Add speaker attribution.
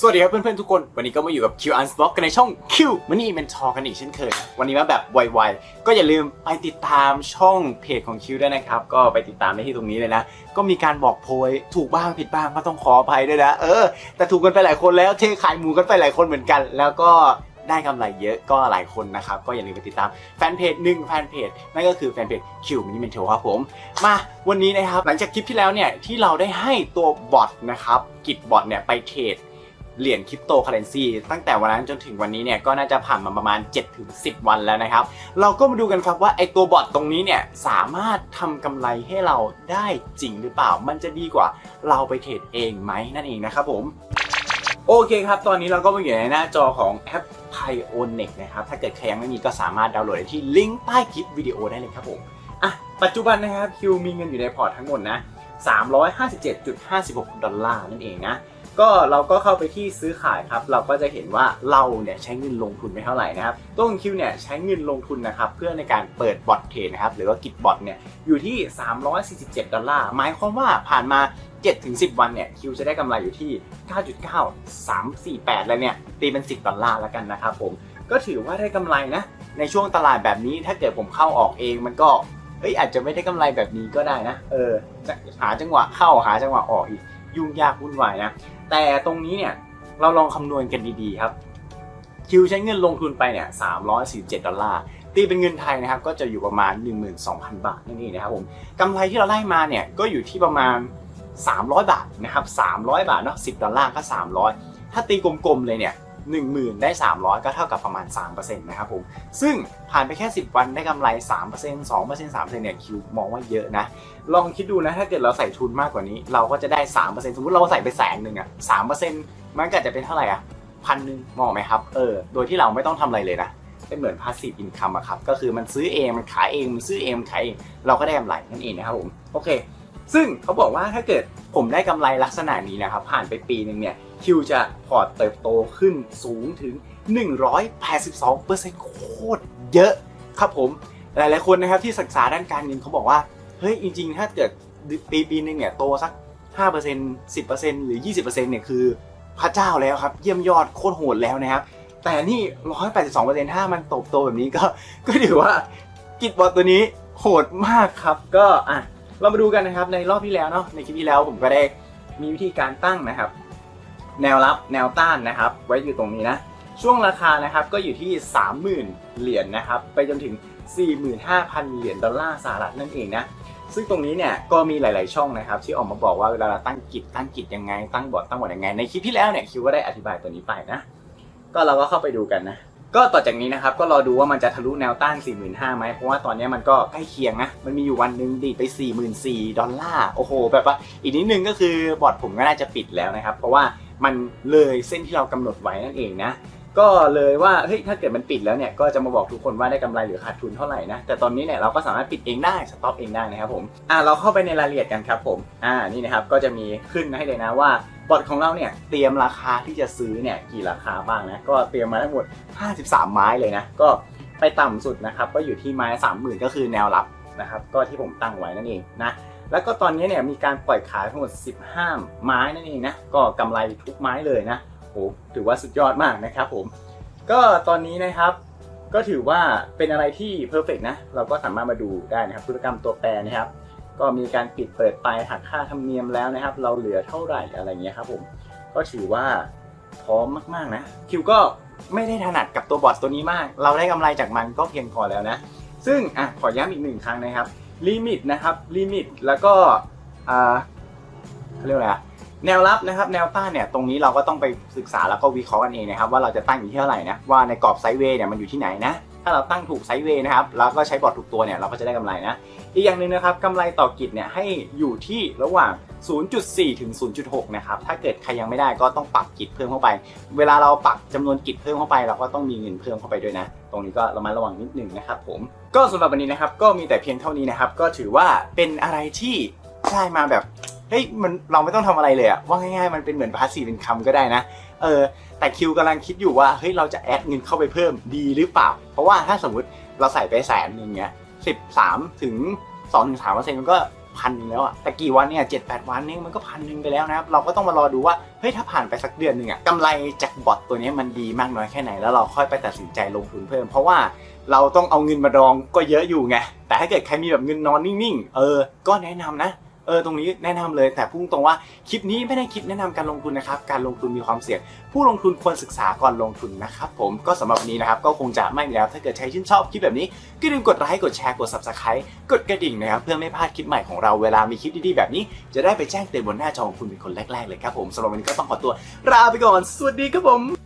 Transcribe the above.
Speaker 1: สวัสดีครับเพื่อนๆทุกคน วันนี้ก็มาอยู่กับ Q Unblock กันในช่อง Q Money Mentor กันอีกเช่นเคย วันนี้มาแบบไวๆ ก็อย่าลืมไปติดตามช่องเพจของ Q ด้วยนะครับ ก็ไปติดตามได้ที่ตรงนี้เลยนะ ก็มีการบอกโพยถูกบ้างผิดบ้างก็ต้องขออภัยด้วยนะ เออ แต่ถูกกันไปหลายคนแล้วเทขายหมูกันไปหลายคนเหมือนกัน แล้วก็ได้กำไรเยอะก็หลายคนนะครับ ก็อย่าลืมไปติดตามแฟนเพจหนึ่งแฟนเพจนั่นก็คือแฟนเพจ Q Money Mentor ครับผม มาวันนี้นะครับหลังจากคลิปที่แล้วเนี่ยที่เราได้ให้ตัวบอทนะครับกิจบอทเนี่ยไปเทรด เหรียญคริปโตเคอเรนซีตั้งแต่วันนั้นจนถึงวันนี้เนี่ยก็น่าจะผ่านมาประมาณ 7-10 วันแล้วนะครับ เราก็มาดูกันครับว่าไอตัวบอทตรงนี้เนี่ยสามารถทำกำไรให้เราได้จริงหรือเปล่า มันจะดีกว่าเราไปเทรดเองไหมนั่นเองนะครับผมโอเคครับ ตอนนี้เราก็มาอยู่ในหน้าจอของแอป Pionex นะครับ ถ้าเกิดใครยังไม่มีก็สามารถดาวน์โหลดได้ที่ลิงก์ใต้คลิปวิดีโอได้เลยครับผม อะ ปัจจุบันนะครับ คิวมีเงินอยู่ในพอร์ตทั้งหมดนะ 357.56 ดอลลาร์นั่นเองนะ ก็เราก็เข้าไปที่ซื้อขายครับ เราก็จะเห็นว่าเราเนี่ยใช้เงินลงทุนไปเท่าไหร่นะครับต้นคิวเนี่ยใช้เงินลงทุนนะครับเพื่อในการเปิดบอทเทรดนะครับหรือว่ากิจบอทเนี่ยอยู่ที่ 347 ดอลลาร์ หมายความว่าผ่านมา 7-10 วันเนี่ยคิวจะได้กำไรอยู่ที่ 9.9348 แล้วเนี่ยตีเป็น 10 ดอลลาร์แล้วกันนะครับผมก็ถือว่าได้กำไรนะ ในช่วงตลาดแบบนี้ถ้าเกิดผมเข้าออกเองมันก็เอ้ยอาจจะไม่ได้กำไรแบบนี้ก็ได้นะ เออจะหาจังหวะเข้าหาจังหวะออกอีก ยุ่งยากวุ่นวายนะ แต่ตรงนี้เนี่ยเราลองคำนวณกันดีๆครับ คิวใช้เงินลงทุนไปเนี่ย347 ดอลลาร์ ตีเป็นเงินไทยนะครับ ก็จะอยู่ประมาณ 12,000 บาทนั่นเองนะครับผมกำไรที่เราไล่มาเนี่ยก็อยู่ที่ประมาณ 300 บาทนะครับ 300 บาทเนาะ10 ดอลลาร์ก็ 300 ถ้าตีกลมๆเลยเนี่ย 10,000 ได้ 300 ก็เท่ากับประมาณ 3%นะครับผม ซึ่งผ่านไปแค่ 10 วันได้กำไร 3% 2% 3%เนี่ยคิวมองว่าเยอะนะ ลองคิดดูนะ ถ้าเกิดเราใส่ทุนมากกว่านี้ เราก็จะได้ 3%สมมติเราใส่ไปแสนหนึ่งอะ3%มันก็จะเป็นเท่าไหร่อะพันหนึ่งมองไหมครับ เออ โดยที่เราไม่ต้องทำอะไรเลยนะเป็นเหมือน passive income อะครับ ก็คือมันซื้อเอง มันขายเอง มันซื้อเอง มันขายเอง เราก็ได้กำไรนั่นเองนะครับผม โอเค ซึ่งเขาบอกว่าถ้าเกิดผมได้กำไรลักษณะนี้นะครับ ผ่านไปปีหนึ่งเนี่ยคิวจะพอร์ตเติบโตขึ้นสูงถึง 182%โคตรเยอะครับผม หลายๆคนนะครับที่ศึกษาด้านการเงินเขาบอกว่า เฮ้ย จริง ๆ ถ้าเกิดปีปีหนึ่งเนี่ยโตสัก 5% 10%หรือ 20%เนี่ยคือพระเจ้าแล้วครับ เยี่ยมยอดโคตรโหดแล้วนะครับ แต่นี่ 182%ถ้ามันโตโตแบบนี้ก็ก็ถือว่ากิจบอลตัวนี้โหดมากครับก็อะ เรามาดูกันนะครับในรอบที่แล้วเนาะในคลิปที่แล้วผมก็ได้มีวิธีการตั้งนะครับ แนวรับแนวต้านนะครับ ไว้อยู่ตรงนี้นะ ช่วงราคานะครับก็อยู่ที่ 30,000 เหรียญนะครับ ไปจนถึง 45,000 เหรียญดอลลาร์สหรัฐนั่นเองนะซึ่งตรงนี้เนี่ยก็มีหลาย ๆ ช่องนะครับ ที่ออกมาบอกว่าเวลาเราตั้งกิจตั้งกิจยังไงตั้งบอร์ดตั้งบอร์ดยังไงในคลิปที่แล้วเนี่ยคิวก็ได้อธิบายตัวนี้ไปนะ ก็เราก็เข้าไปดูกันนะ ก็ต่อจากนี้นะครับก็รอดูว่ามันจะทะลุแนวต้าน 45,000ไหมเพราะว่าตอนนี้มันก็ใกล้เคียงนะ มันมีอยู่วันหนึ่งดีไป 44,000ดอลลาร์โอ้โห แบบว่าอีกนิดนึงก็คือบอร์ดผมก็น่าจะปิดแล้วนะครับ เพราะว่ามันเลยเส้นที่เรากำหนดไว้นั่นเองนะ ก็เลยว่าเฮ้ยถ้าเกิดมันปิดแล้วเนี่ยก็จะมาบอกทุกคนว่าได้กำไรหรือขาดทุนเท่าไหร่นะแต่ตอนนี้เนี่ยเราก็สามารถปิดเองได้สต็อปเองได้นะครับผมอ่าเราเข้าไปในรายละเอียดกันครับผมอ่านี่นะครับก็จะมีขึ้นให้เลยนะว่าบอทของเราเนี่ยเตรียมราคาที่จะซื้อเนี่ยกี่ราคาบ้างนะก็เตรียมมาทั้งหมด 53 ไม้เลยนะก็ไปต่ำสุดนะครับก็อยู่ที่ไม้30,000 ก็คือแนวรับนะครับก็ที่ผมตั้งไว้นั่นเองนะแล้วก็ตอนนี้เนี่ยมีการปล่อยขายทั้งหมด 15 ไม้นั่นเองนะก็กำไรทุกไม้เลยนะ ถือว่าสุดยอดมากนะครับผม ก็ตอนนี้นะครับ ก็ถือว่าเป็นอะไรที่เพอร์เฟกนะ เราก็สามารถมาดูได้นะครับธุรกรรมตัวแปรนะครับ ก็มีการปิดเปิดไปหักค่าธรรมเนียมแล้วนะครับ เราเหลือเท่าไหร่อะไรเงี้ยครับผม ก็ถือว่าพร้อมมากๆนะ คิวก็ไม่ได้ถนัดกับตัวบอทตัวนี้มาก เราได้กำไรจากมันก็เพียงพอแล้วนะ ซึ่งอะขอย้ำอีกหนึ่งครั้งนะครับลิมิตนะครับลิมิตแล้วก็อ่าเขาเรียกว่าอะไรอะ แนวรับนะครับแนวต้านเนี่ยตรงนี้เราก็ต้องไปศึกษาแล้วก็วิเคราะห์กันเองนะครับว่าเราจะตั้งอยู่ที่เท่าไหร่นะว่าในกรอบไซด์เวย์เนี่ยมันอยู่ที่ไหนนะถ้าเราตั้งถูกไซด์เวย์นะครับแล้วก็ใช้บอร์ดถูกตัวเนี่ยเราก็จะได้กำไรนะอีกอย่างหนึ่งนะครับกำไรต่อกิจเนี่ยให้อยู่ที่ระหว่าง 0.4 ถึง 0.6 นะครับถ้าเกิดใครยังไม่ได้ก็ต้องปรับกิจเพิ่มเข้าไป เวลาเราปรับจำนวนกิจเพิ่มเข้าไป เราก็ต้องมีเงินเพิ่มเข้าไปด้วยนะ ตรงนี้ก็ระมัดระวังนิดนึงนะครับผมก็สำหรับวันนี้นะครับก็มีแต่เพียงเท่านี้นะครับก็ถือว่าเป็นอะไรที่ได้มาแบบ เฮ้ยมันเราไม่ต้องทำอะไรเลยอะว่าง่ายๆมันเป็นเหมือนพาสซีฟเป็นคำก็ได้นะ เออแต่คิวกำลังคิดอยู่ว่าเฮ้ยเราจะแอดเงินเข้าไปเพิ่มดีหรือเปล่า เพราะว่าถ้าสมมติเราใส่ไปแสนหนึ่งเงี้ยสิบสามถึงสองถึงสามเปอร์เซ็นต์มันก็พันหนึ่งแล้วอะแต่กี่วันเนี่ยเจ็ดแปดวันเนี่ยมันก็พันหนึ่งไปแล้วนะครับ เราก็ต้องมารอดูว่า เฮ้ย ถ้าผ่านไปสักเดือนหนึ่งอะกำไรจากบอทตัวนี้มันดีมากน้อยแค่ไหน แล้วเราค่อยไปตัดสินใจลงทุนเพิ่ม เพราะว่าเราต้องเอาเงินมาดองก็เยอะอยู่ไง แต่ถ้าเกิดใครมีแบบเงินนอนนิ่งๆ เออ ก็แนะนำนะ เออตรงนี้แนะนำเลย แต่พุ่งตรงว่าคลิปนี้ไม่ได้คลิปแนะนำการลงทุนนะครับ การลงทุนมีความเสี่ยง ผู้ลงทุนควรศึกษาก่อนลงทุนนะครับผมก็สำหรับวันนี้นะครับก็คงจะไม่มีแล้วถ้าเกิดใครชื่นชอบคลิปแบบนี้ก็อย่าลืมกดไลค์กดแชร์กด subscribe กดกระดิ่งนะครับเพื่อไม่พลาดคลิปใหม่ของเราเวลามีคลิปดีๆแบบนี้ จะได้ไปแจ้งเตือนบนหน้าจอของคุณเป็นคนแรกๆเลยครับผมสำหรับวันนี้ก็ต้องขอตัวลาไปก่อน สวัสดีครับผม